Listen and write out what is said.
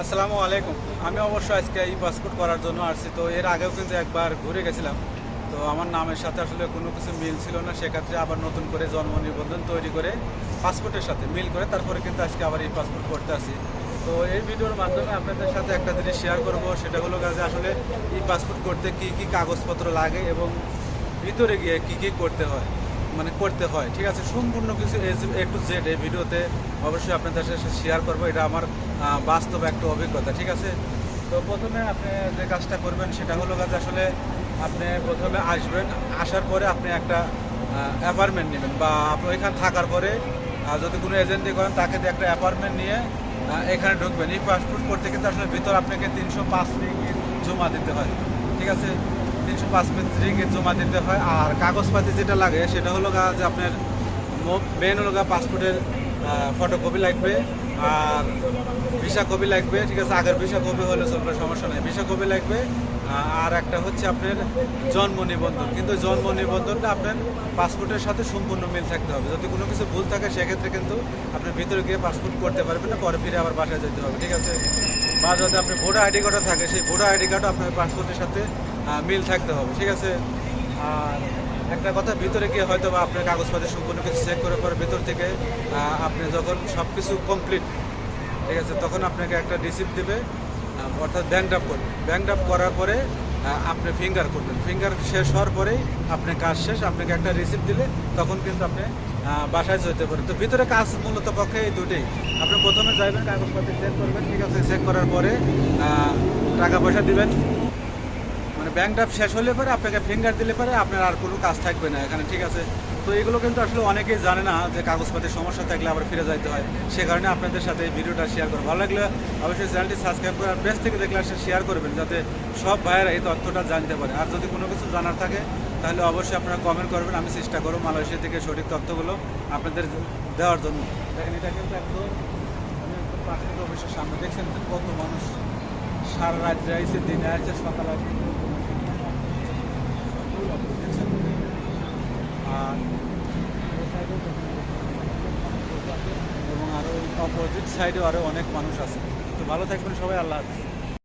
আসসালামু আলাইকুম। আমি অবশ্য আজকে এই পাসপোর্ট করার জন্য আসছি, তো এর আগেও কিন্তু একবার ঘুরে গেছিলাম। তো আমার নামের সাথে আসলে কোনো কিছু মিল ছিল না, সেক্ষেত্রে আবার নতুন করে জন্ম নিবন্ধন তৈরি করে পাসপোর্টের সাথে মিল করে তারপরে কিন্তু আজকে আবার এই পাসপোর্ট করতে আসি। তো এই ভিডিওর মাধ্যমে আপনাদের সাথে একটা জিনিস শেয়ার করব, সেটা হলো কাজে আসলে এই পাসপোর্ট করতে কি কি কাগজপত্র লাগে এবং ভিতরে গিয়ে কি কি করতে হয়। মানে করতে হয়। ঠিক আছে? সম্পূর্ণ কিছু এ টু জেড এই ভিডিওতে অবশ্যই আপনাদের সাথে শেয়ার করব। এটা আমার বাস্তব একটা অভিজ্ঞতা। ঠিক আছে? তো প্রথমে আপনি যে কাজটা করবেন সেটা হলো কাজ আসলে আপনি প্রথমে আসবেন, আসার পরে আপনি একটা অ্যাপার্টমেন্ট নেবেন বা আপনি ওইখানে থাকার পরে যদি কোনো এজেন্টি করেন তাকে দিয়ে একটা অ্যাপার্টমেন্ট নিয়ে এখানে ঢুকবেন। এই পাসপোর্ট করতে কিন্তু আসলে ভিতর আপনাকে তিনশো পাঁচ জমা দিতে হয়। ঠিক আছে? তিনশো পাঁচ রিঙ্গিত জমা দিতে হয়। আর কাগজপাতি যেটা লাগে, সেটা হলো যে আপনার মেন হলো পাসপোর্টের ফটোকপি লাগবে। আর ভিসা কপি লাগবে, ঠিক আছে? আগের ভিসা কপি হলে চলবে, সমস্যা নেই। ভিসা কপি লাগবে আর একটা হচ্ছে আপনার জন্ম নিবন্ধন। কিন্তু জন্ম নিবন্ধনটা আপনার পাসপোর্টের সাথে সম্পূর্ণ মিল থাকতে হবে। যদি কোনো কিছু ভুল থাকে, সেক্ষেত্রে কিন্তু আপনি ভিতরে গিয়ে পাসপোর্ট করতে পারবেন না, পরে ফিরে আবার বাসায় যেতে হবে, ঠিক আছে? বা যদি আপনি ভোটার আইডি কার্ডও থাকে, সেই ভোটার আইডি কার্ডও আপনার পাসপোর্টের সাথে মিল থাকতে হবে, ঠিক আছে? আর একটা কথা ভিতরে গিয়ে হয়তো বা আপনার কাগজপত্র সম্পূর্ণ কিছু চেক করার পর ভিতর থেকে আপনি যখন সব কিছু কমপ্লিট ঠিক আছে, তখন আপনাকে একটা রিসিপ্ট দেবে অর্থাৎ ব্যাংক ড্রাফ করবে। ব্যাংক ড্রাফ করার পরে আপনি ফিঙ্গার করবেন। ফিঙ্গার শেষ হওয়ার পরেই আপনার কাজ শেষ, আপনাকে একটা রিসিপ্ট দিলে তখন কিন্তু আপনি বাসায় যেতে পারেন। তো ভিতরে কাজ মূলত পক্ষে এই দুটোই। আপনি প্রথমে যাবেন কাগজপত্র চেক করবেন, ঠিক আছে চেক করার পরে টাকা পয়সা দিবেন। ব্যাংক ড্রাফট শেষ হলে পরে আপনাকে ফিঙ্গার দিলে পরে আপনার আর কোনো কাজ থাকবে না এখানে, ঠিক আছে? তো এগুলো কিন্তু আসলে অনেকেই জানে না যে কাগজপাতির সমস্যা থাকলে আবার ফিরে যাইতে হয়। সে কারণে আপনাদের সাথে এই ভিডিওটা শেয়ার করব। ভালো লাগলে অবশ্যই চ্যানেলটি সাবস্ক্রাইব করে পেজ থেকে দেখলে আসলে শেয়ার করবেন, যাতে সব ভাইয়েরা এই তথ্যটা জানতে পারে। আর যদি কোনো কিছু জানার থাকে, তাহলে অবশ্যই আপনারা কমেন্ট করবেন। আমি চেষ্টা করব মালয়েশিয়া থেকে সঠিক তথ্যগুলো আপনাদের দেওয়ার জন্য। দেখেন, এটা কিন্তু একদম অফিসের সামনে। দেখছেন কত মানুষ সারা রাত্রে আইসে দিনে আসছে, সকাল আসছে। এবং আরও অপোজিট সাইডেও আরও অনেক মানুষ আছে। তো ভালো থাকবেন সবাই আল্লাহ হাফিজ।